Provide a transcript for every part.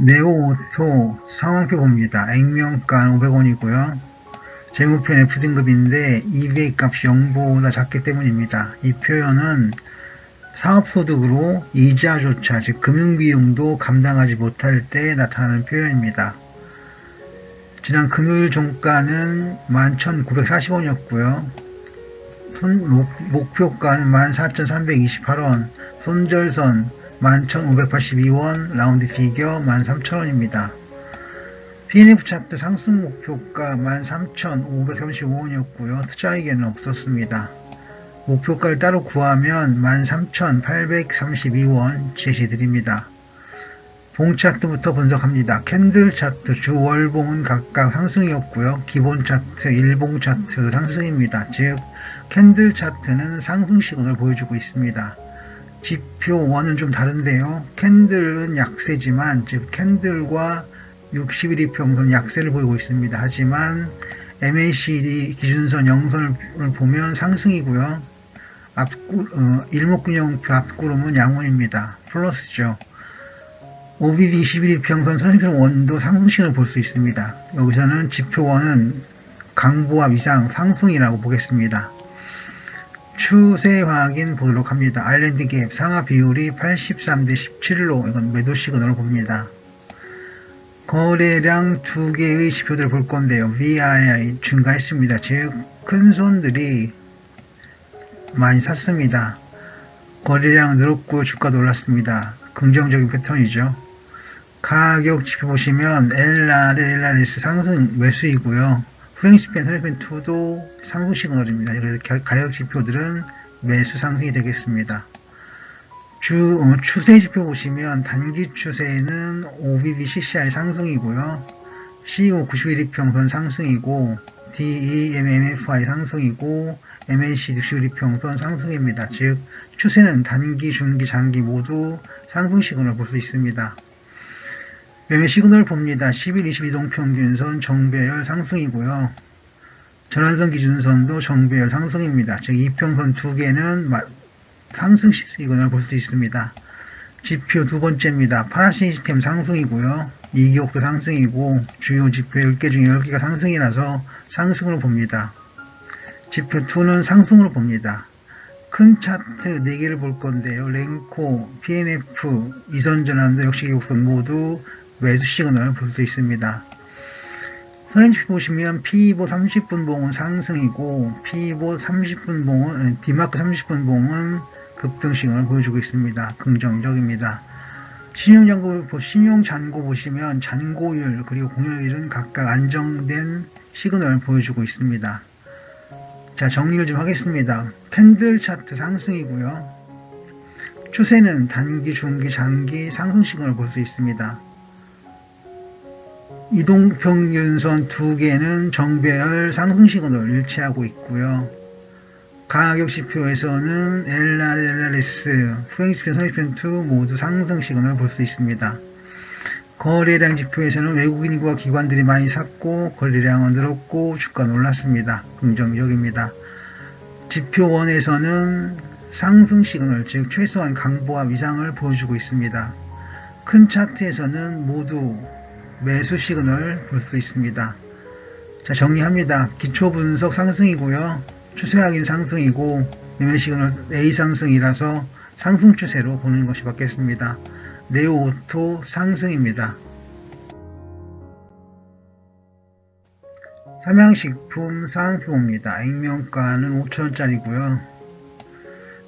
네오 오토 상황표 봅니다. 액면가 500원이고요. 재무편 F등급인데 EVA 값이 0보다 작기 때문입니다. 이 표현은 사업소득으로 이자조차 즉 금융비용도 감당하지 못할 때 나타나는 표현입니다. 지난 금요일 종가는 11,940원이었고요. 손, 목, 목표가는 14,328원, 손절선 11,582원, 라운드 피겨 13,000원입니다. PNF 차트 상승 목표가 13,535원이었고요. 투자에게는 없었습니다. 목표가를 따로 구하면 13,832원 제시드립니다. 봉 차트부터 분석합니다. 캔들 차트 주 월봉은 각각 상승이었고요. 기본 차트, 일봉 차트 상승입니다. 즉 캔들 차트는 상승 시그널을 보여주고 있습니다. 지표 원은 좀 다른데요. 캔들은 약세지만 즉 캔들과 60일 이 평선 약세를 보이고 있습니다. 하지만 MACD 기준선 영선을 보면 상승이고요. 앞구, 어, 일목균형표 앞구름은 양원입니다. 플러스죠. OBD 21일 평선 선행편 원도 상승신을 볼 수 있습니다. 여기서는 지표 원은 강보합 이상 상승이라고 보겠습니다. 추세 확인 보도록 합니다. 아일랜드 갭 상하 비율이 83대 17로 이건 매도 시그널을 봅니다. 거래량 두 개의 지표들을 볼 건데요. VII 증가했습니다. 즉, 큰 손들이 많이 샀습니다. 거래량 늘었고 주가도 올랐습니다. 긍정적인 패턴이죠. 가격 지표 보시면 LR, LRS 상승 매수이고요. 후행스팬, 선행스팬2도 상승 시그널입니다. 그래서 가격 지표들은 매수 상승이 되겠습니다. 주, 어, 추세 지표 보시면 단기 추세는 OBB CCI 상승이고요. CO 91이평선 상승이고 DEMMFI 상승이고 MACD 61이평선 상승입니다. 즉 추세는 단기, 중기, 장기 모두 상승 시그널을 볼수 있습니다. 매매 시그널 봅니다. 10일 22동 평균선 정배열 상승이고요. 전환선 기준선도 정배열 상승입니다. 즉 이평선 두 개는 상승 시그널을 볼수 있습니다. 지표 두 번째입니다. 파라 시스템 상승이고요. 이기옥도 상승이고 주요 지표 10개 중에 10개가 상승이라서 상승으로 봅니다. 지표 2는 상승으로 봅니다. 큰 차트 4개를 볼 건데요. 랭코, PNF, 이선전환도 역시 기곡선 모두 매수 시그널을 볼수 있습니다. 선행지 보시면 P2보 30분 봉은 상승이고 P2보 30분 봉은 D마크 30분 봉은 급등 시그널을 보여주고 있습니다. 긍정적입니다. 신용잔고, 신용잔고 보시면 잔고율 그리고 공여율은 각각 안정된 시그널을 보여주고 있습니다. 자 정리를 좀 하겠습니다. 캔들 차트 상승이고요. 추세는 단기, 중기, 장기 상승 시그널을 볼수 있습니다. 이동평균선 두 개는 정배열 상승 시그널을 일치하고 있고요. 가격 지표에서는 LR, LRS, 후행지표, 선행지표2 모두 상승 시그널을 볼 수 있습니다. 거래량 지표에서는 외국인 인구와 기관들이 많이 샀고 거래량은 늘었고 주가는 올랐습니다. 긍정적입니다. 지표 1에서는 상승 시그널 즉 최소한 강보합 이상을 보여주고 있습니다. 큰 차트에서는 모두 매수 시그널 볼 수 있습니다. 자 정리합니다. 기초 분석 상승이고요. 추세 확인 상승이고 매매 시그널 A 상승이라서 상승 추세로 보는 것이 맞겠습니다. 네오오토 상승입니다. 삼양식품 상표입니다. 액면가는 5천원짜리고요.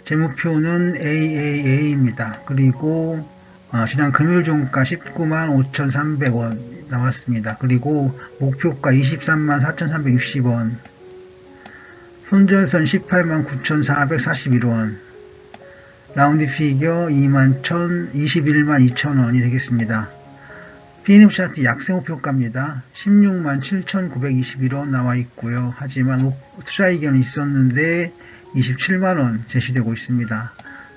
재무표는 AAA입니다. 그리고 어, 지난 금요일 종가 19만 5,300원 나왔습니다. 그리고 목표가 23만 4,360원 손절선 18만 9,441원 라운드 피겨 2만 1 21만 2천원이 되겠습니다. PNF 차트 약세 목표가입니다. 16만 7,921원 나와 있고요. 하지만 투자 의견이 있었는데 27만원 제시되고 있습니다.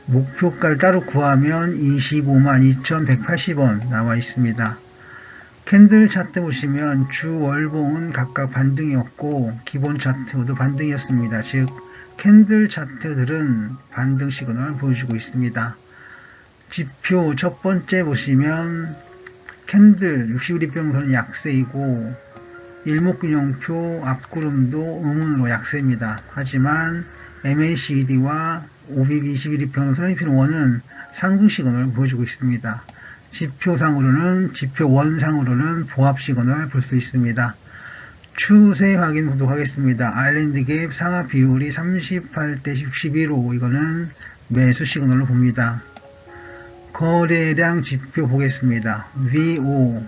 목표가를 따로 구하면 25만 2,180원 나와 있습니다. 캔들 차트 보시면 주 월봉은 각각 반등이었고 기본 차트도 반등이었습니다. 즉 캔들 차트들은 반등 시그널을 보여주고 있습니다. 지표 첫 번째 보시면 캔들 61평선은 약세이고 일목균형표 앞구름도 음운으로 약세입니다. 하지만 MACD와 OBB21평선 선입핀1은 상승 시그널을 보여주고 있습니다. 지표상으로는 지표 원상으로는 보합 시그널을 볼 수 있습니다. 추세 확인 보도록 하겠습니다. 아일랜드 갭 상하 비율이 38대 61호 이거는 매수 시그널로 봅니다. 거래량 지표 보겠습니다. VO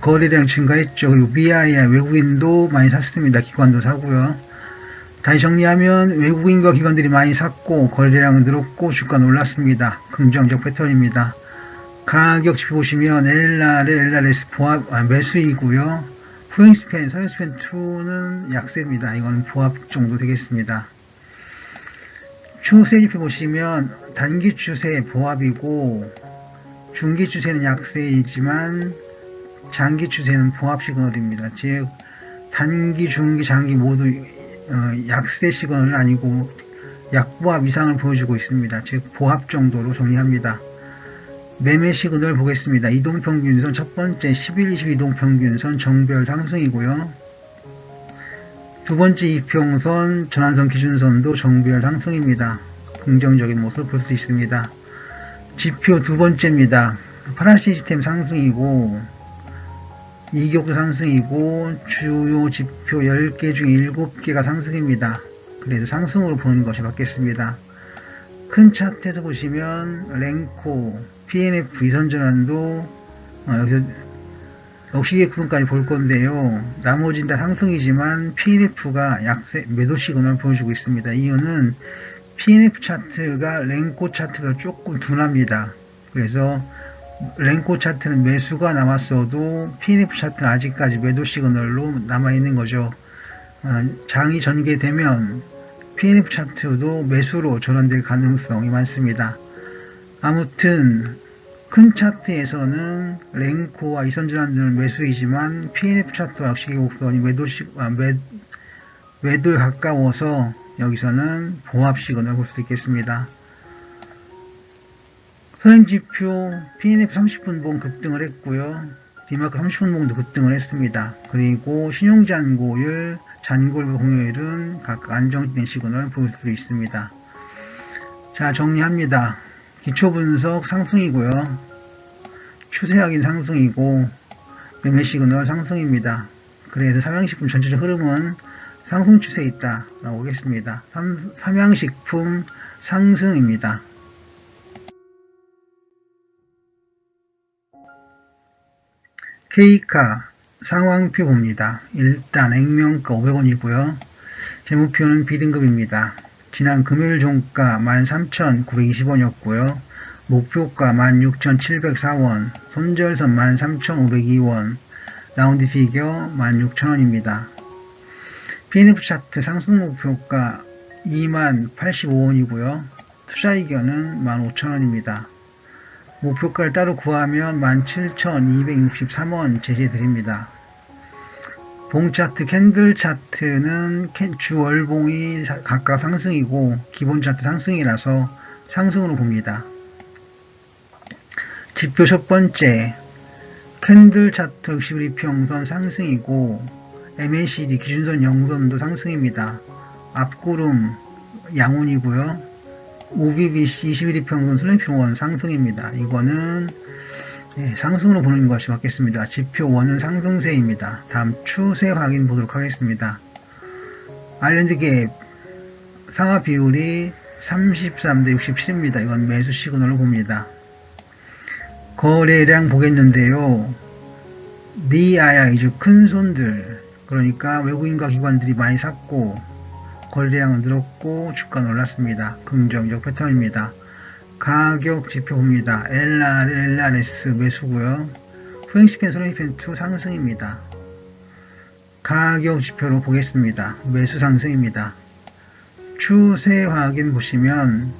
거래량 증가했죠. 그리고 BIR 외국인도 많이 샀습니다. 기관도 사고요. 다시 정리하면 외국인과 기관들이 많이 샀고 거래량은 늘었고 주가는 올랐습니다. 긍정적 패턴입니다. 가격 지표 보시면 LRL, LRS 보합 아, 매수이고요. 후행스팬, 서행스팬 2는 약세입니다. 이거는 보합 정도 되겠습니다. 추세 지표 보시면 단기 추세 보합이고 중기 추세는 약세이지만 장기 추세는 보합 시그널입니다. 즉 단기, 중기, 장기 모두 어, 약세 시그널은 아니고 약보합 이상을 보여주고 있습니다. 즉 보합 정도로 정리합니다. 매매 시그널 보겠습니다. 이동평균선 첫 번째 11, 20 이동평균선 정별 상승이고요. 두 번째 이평선 전환선 기준선도 정별 상승입니다. 긍정적인 모습을 볼수 있습니다. 지표 두 번째입니다. 파란 시스템 상승이고 이격도 상승이고 주요 지표 10개 중 7개가 상승입니다. 그래서 상승으로 보는 것이 맞겠습니다. 큰 차트에서 보시면 랭코, PNF 이선전환도 어, 여기서 역시계 구분까지 볼 건데요. 나머지는 다 상승이지만 PNF가 약세 매도 시그널을 보여주고 있습니다. 이유는 PNF 차트가 랭코 차트가 조금 둔합니다. 그래서 랭코 차트는 매수가 남았어도 PNF 차트는 아직까지 매도 시그널로 남아있는 거죠. 어, 장이 전개되면 PNF 차트도 매수로 전환될 가능성이 많습니다. 아무튼 큰 차트에서는 랭코와 이선전환들은 매수이지만 PNF 차트와 역시 곡선이 매도시, 아, 매, 매도에 가까워서 여기서는 보합 시그널을 볼수 있겠습니다. 선행지표 PNF 30분봉 급등을 했고요. 디마크 30분봉도 급등을 했습니다. 그리고 신용잔고율, 잔고율 공여율은 각각 안정된 시그널을 볼수 있습니다. 자 정리합니다. 기초분석 상승이고요. 추세 확인 상승이고 매매 시그널 상승입니다. 그래도 삼양식품 전체적 흐름은 상승 추세에 있다 라고 보겠습니다. 삼, 삼양식품 상승입니다. K가 상황표 봅니다. 일단 액면가 500원이고요. 재무표는 B등급입니다. 지난 금요일 종가 13,920원이었고요. 목표가 16,704원, 손절선 13,502원, 라운드 피겨 16,000원입니다. PNF 차트 상승 목표가 20,085원이고요. 투자 이견은 15,000원입니다. 목표가를 따로 구하면 17,263원 제시해드립니다. 봉 차트, 캔들 차트는 주 월봉이 각각 상승이고 기본 차트 상승이라서 상승으로 봅니다. 지표 첫 번째 캔들 차트 61평선 상승이고 MACD 기준선 0선도 상승입니다. 앞구름 양운이고요. OBB 21이평선 슬램핑1 상승입니다. 이거는 예, 상승으로 보는 것이 맞겠습니다. 지표 1은 상승세입니다. 다음 추세 확인 보도록 하겠습니다. 아일랜드 갭 상하 비율이 33대 67입니다. 이건 매수 시그널로 봅니다. 거래량 보겠는데요. BII 즉큰 손들 그러니까 외국인과 기관들이 많이 샀고 거래량은 늘었고 주가는 올랐습니다. 긍정적 패턴입니다. 가격 지표 봅니다. LR, LRS 매수고요. 후행스펜, 손행스펜2 상승입니다. 가격 지표로 보겠습니다. 매수 상승입니다. 추세 확인 보시면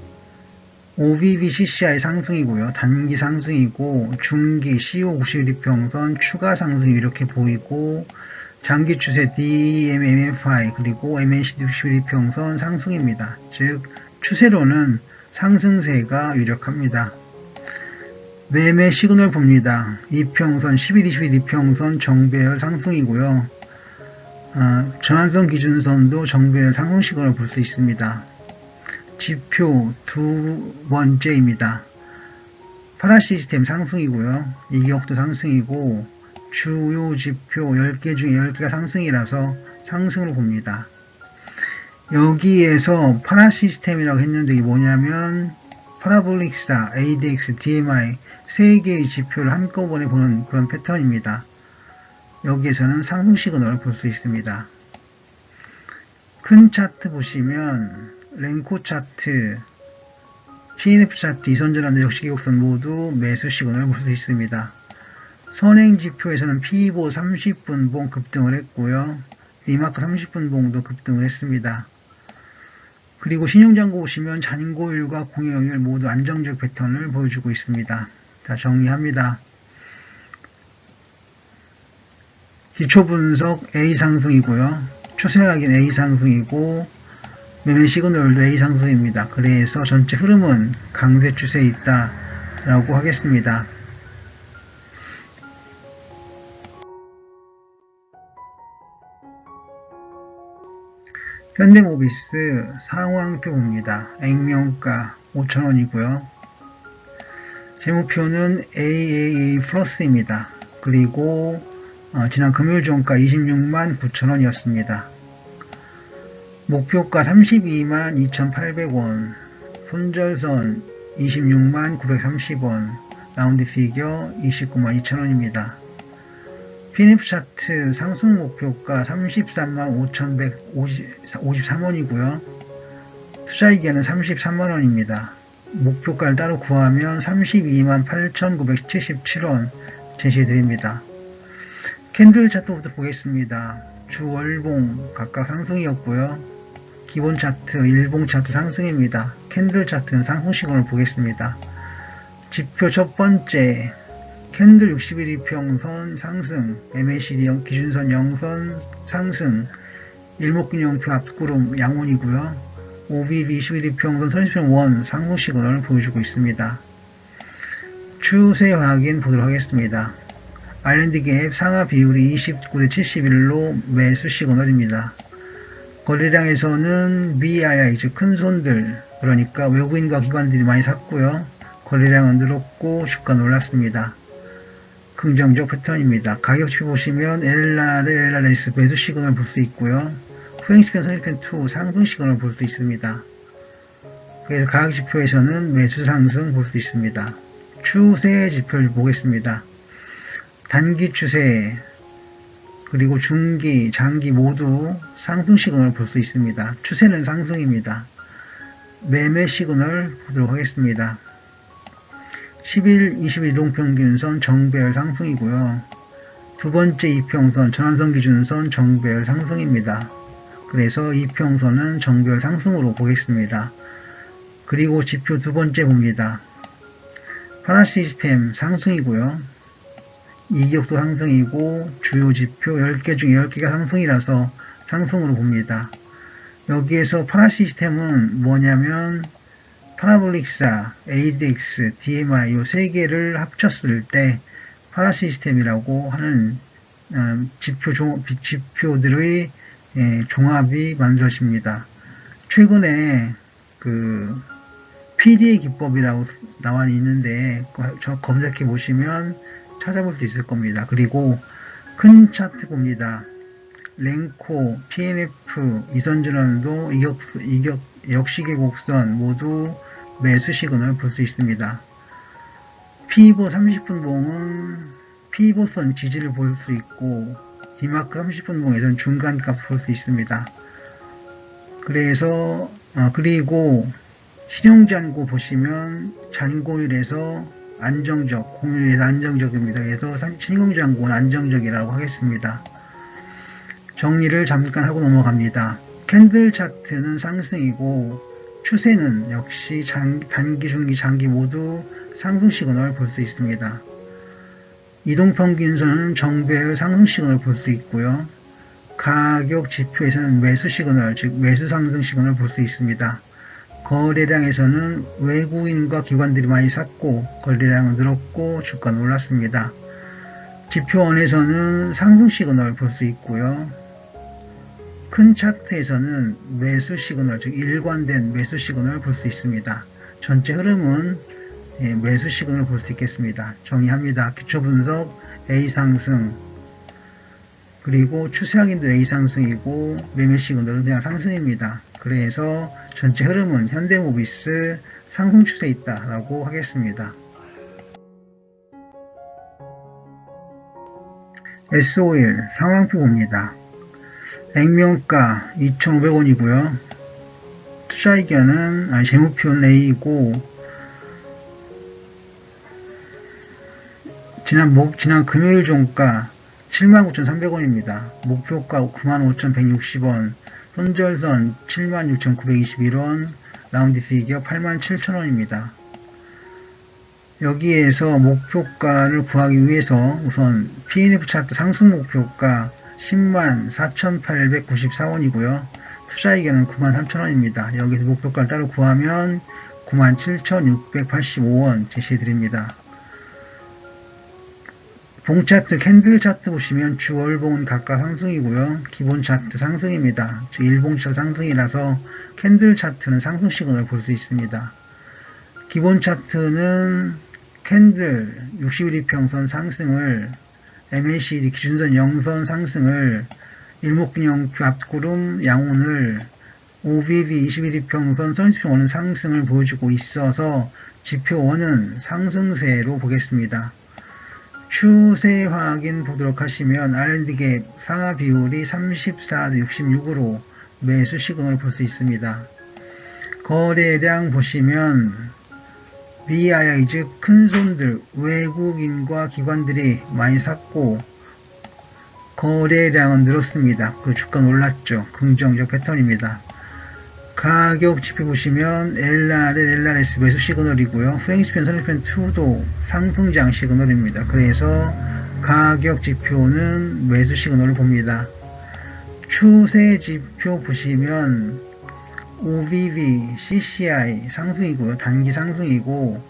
OBB CCI 상승이고요. 단기 상승이고 중기 CO51평선 추가 상승 이렇게 보이고 장기 추세 DMMFI 그리고 MNCD 61평선 상승입니다. 즉 추세로는 상승세가 유력합니다. 매매 시그널 봅니다. 이평선 11, 21 이평선 정배열 상승이고요. 어, 전환선 기준선도 정배열 상승 시그널 볼 수 있습니다. 지표 두 번째입니다. 파라 시스템 상승이고요. 이격도 상승이고 주요 지표 10개 중에 10개가 상승이라서 상승으로 봅니다. 여기에서 파라 시스템이라고 했는데 이게 뭐냐면 파라볼릭사, ADX, DMI 세 개의 지표를 한꺼번에 보는 그런 패턴입니다. 여기에서는 상승 시그널을 볼 수 있습니다. 큰 차트 보시면 랭코 차트, PNF 차트, 이선전환 역시 기곡선 모두 매수 시그널을 볼 수 있습니다. 선행 지표에서는 피보 30분봉 급등을 했고요. 리마크 30분봉도 급등을 했습니다. 그리고 신용장고 보시면 잔고율과 공여율 모두 안정적 패턴을 보여주고 있습니다. 자, 정리합니다. 기초 분석 A 상승이고요. 추세 확인 A 상승이고 매매 시그널도 A 상승입니다. 그래서 전체 흐름은 강세 추세에 있다라고 하겠습니다. 현대모비스 상황표 봅니다. 액면가 5,000원이고요. 재무표는 AAA 플러스입니다. 그리고 어, 지난 금요일 종가 26만 9천원이었습니다. 목표가 32만 2,800원, 손절선 26만 930원, 라운드 피겨 29만 2천원입니다. 피니프 차트 상승 목표가 33만 5,153원이고요. 투자이기는 33만원입니다. 목표가를 따로 구하면 32만 8,977원 제시해드립니다. 캔들 차트부터 보겠습니다. 주 월봉 각각 상승이었고요. 기본 차트, 일봉 차트 상승입니다. 캔들 차트는 상승 시간을 보겠습니다. 지표 첫 번째 캔들 61일 평선 상승, MACD 기준선 0선 상승, 일목균형표 앞구름 양원이고요. OBB 21일 평선 30편 원 상승 시그널을 보여주고 있습니다. 추세 확인 보도록 하겠습니다. 아일랜드 갭 상하 비율이 29대 71로 매수 시그널입니다. 거래량에서는 BII 즉 큰손들 그러니까 외국인과 기관들이 많이 샀고요. 거래량은 늘었고 주가 놀랐습니다. 긍정적 패턴입니다. 가격치 보시면 LR, LRS 매수 시그널 볼 수 있고요. 후행스편, 선행편 2 상승 시그널 볼 수 있습니다. 그래서 가격지표에서는 매수 상승 볼 수 있습니다. 추세 지표를 보겠습니다. 단기 추세 그리고 중기, 장기 모두 상승 시그널을 볼수 있습니다. 추세는 상승입니다. 매매 시그널 보도록 하겠습니다. 10일, 20일 이동평균선 정배열 상승이고요. 두 번째 이평선 전환선 기준선 정배열 상승입니다. 그래서 이평선은 정배열 상승으로 보겠습니다. 그리고 지표 두 번째 봅니다. 파라 시스템 상승이고요. 이격도 상승이고 주요 지표 10개 중에 10개가 상승이라서 상승으로 봅니다. 여기에서 파라 시스템은 뭐냐면 파라볼릭사, ADX, DMI 이 세 개를 합쳤을 때 파라 시스템이라고 하는 어, 지표 지표들의 예, 종합이 만들어집니다. 최근에 그 PDA 기법이라고 나와 있는데 저 검색해 보시면 찾아볼 수 있을 겁니다. 그리고 큰 차트 봅니다. 랭코, PNF, 이선전환도 이격, 이격, 역시계 곡선 모두 매수 시그널 볼 수 있습니다. 피보 30분 봉은 피보선 지지를 볼 수 있고 디마크 30분 봉에서는 중간값 볼 수 있습니다. 그래서 어, 그리고 신용잔고 보시면 잔고율에서 안정적, 공율에서 안정적입니다. 그래서 신용잔고는 안정적이라고 하겠습니다. 정리를 잠깐 하고 넘어갑니다. 캔들 차트는 상승이고 추세는 역시 장, 단기, 중기, 장기 모두 상승 시그널을 볼 수 있습니다. 이동평균선은 정배열 상승 시그널을 볼 수 있고요. 가격 지표에서는 매수 시그널, 즉 매수 상승 시그널을 볼 수 있습니다. 거래량에서는 외국인과 기관들이 많이 샀고 거래량은 늘었고 주가는 올랐습니다. 지표원에서는 상승 시그널을 볼 수 있고요. 큰 차트에서는 매수 시그널, 즉 일관된 매수 시그널을 볼 수 있습니다. 전체 흐름은 예, 매수 시그널을 볼 수 있겠습니다. 정리합니다. 기초 분석 A 상승 그리고 추세하기도 A 상승이고 매매 시그널은 그냥 상승입니다. 그래서 전체 흐름은 현대모비스 상승 추세에 있다라고 하겠습니다. S51 상황표 봅니다. 액면가 2,500원이고요. 투자 의견은 아니, 재무표는 A이고 지난 목 지난 금요일 종가 79,300원입니다. 목표가 95,160원, 손절선 76,921원, 라운드 피겨 87,000원입니다. 여기에서 목표가를 구하기 위해서 우선 PNF 차트 상승 목표가 10만 4,894원이고요. 투자 의견은 9만 3천원입니다. 여기서 목표가를 따로 구하면 9만 7,685원 제시해드립니다. 봉 차트, 캔들 차트 보시면 주 월봉은 각각 상승이고요. 기본 차트 상승입니다. 즉 일봉 차트 상승이라서 캔들 차트는 상승 시그널을 볼수 있습니다. 기본 차트는 캔들 61이평선 상승을 MACD 기준선 0선 상승을 일목균형표 앞구름 양온을 OBB 21이평선 선수평 원은 상승을 보여주고 있어서 지표 원은 상승세로 보겠습니다. 추세 확인 보도록 하시면 R&D갭 상하 비율이 34대 66으로 매수 시그널을 볼 수 있습니다. 거래량 보시면 BII 즉 큰손들 외국인과 기관들이 많이 샀고 거래량은 늘었습니다. 그 주가 놀랐죠. 긍정적 패턴입니다. 가격 지표 보시면 LRL, LRS 매수 시그널이고요. 수행시편, 선행편 2도 상승장 시그널입니다. 그래서 가격 지표는 매수 시그널을 봅니다. 추세 지표 보시면 OBV, CCI 상승이고요. 단기 상승이고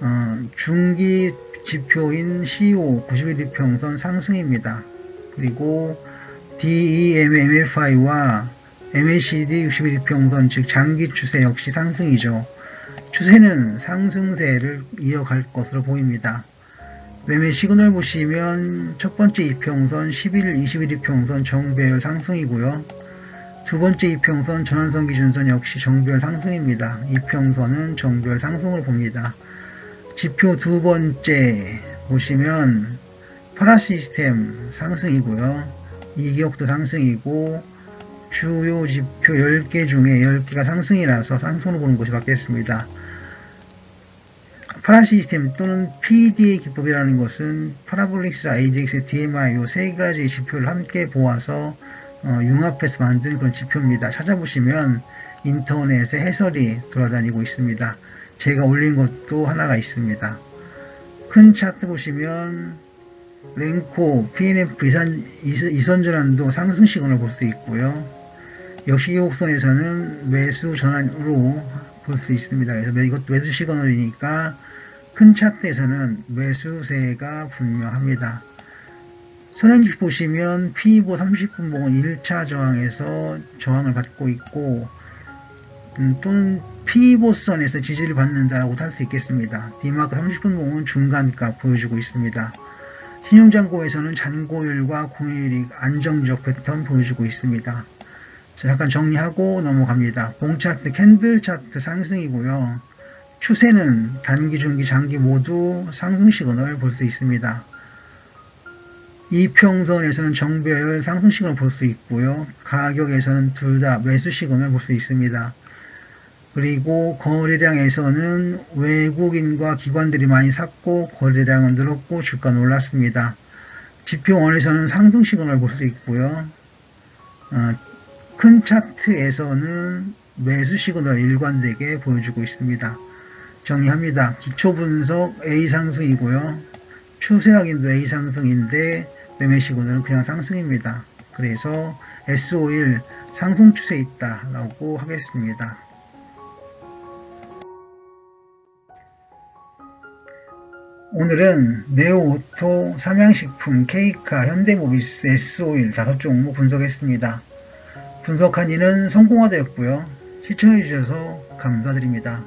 어, 중기 지표인 CO 91일평선 상승입니다. 그리고 DEMMFI와 MACD 61평선 즉 장기 추세 역시 상승이죠. 추세는 상승세를 이어갈 것으로 보입니다. 매매 시그널 보시면 첫 번째 이평선 11, 21이평선 정배열 상승이고요. 두 번째 이평선 전환선 기준선 역시 정별 상승입니다. 이평선은 정별 상승으로 봅니다. 지표 두 번째 보시면 파라 시스템 상승이고요. 이격도 상승이고 주요 지표 10개 중에 10개가 상승이라서 상승으로 보는 것이 맞겠습니다. 파라 시스템 또는 PDA 기법이라는 것은 파라볼릭스, IDX, DMI 이 세 가지 지표를 함께 보아서 어, 융합해서 만든 그런 지표입니다. 찾아보시면 인터넷에 해설이 돌아다니고 있습니다. 제가 올린 것도 하나가 있습니다. 큰 차트 보시면 랭코, PNF 이선, 이선 전환도 상승 시그널을 볼 수 있고요. 역시 기곡선에서는 매수 전환으로 볼 수 있습니다. 그래서 이것도 매수 시그널이니까 큰 차트에서는 매수세가 분명합니다. 선행지 보시면 P2보 30분 봉은 1차 저항에서 저항을 받고 있고 음, 또는 P2보선에서 지지를 받는다라고 할 수 있겠습니다. D마크 30분 봉은 중간가 보여주고 있습니다. 신용잔고에서는 잔고율과 공유율이 안정적 패턴 보여주고 있습니다. 잠깐 정리하고 넘어갑니다. 봉 차트, 캔들 차트 상승이고요. 추세는 단기, 중기, 장기 모두 상승 시그널 볼 수 있습니다. 이평선에서는 정배열 상승 시그널 볼 수 있고요. 가격에서는 둘 다 매수 시그널 볼 수 있습니다. 그리고 거래량에서는 외국인과 기관들이 많이 샀고 거래량은 늘었고 주가는 올랐습니다. 지표원에서는 상승 시그널 볼 수 있고요. 어, 큰 차트에서는 매수 시그널 일관되게 보여주고 있습니다. 정리합니다. 기초 분석 A 상승이고요. 추세 확인도 A 상승인데 매매시 오늘은 그냥 상승입니다. 그래서 S5일 상승 추세 있다 라고 하겠습니다. 오늘은 네오오토, 삼양식품, 케이카, 현대모비스, S5일 5종 목 분석했습니다. 분석한 이는 성공화되었고요. 시청해주셔서 감사드립니다.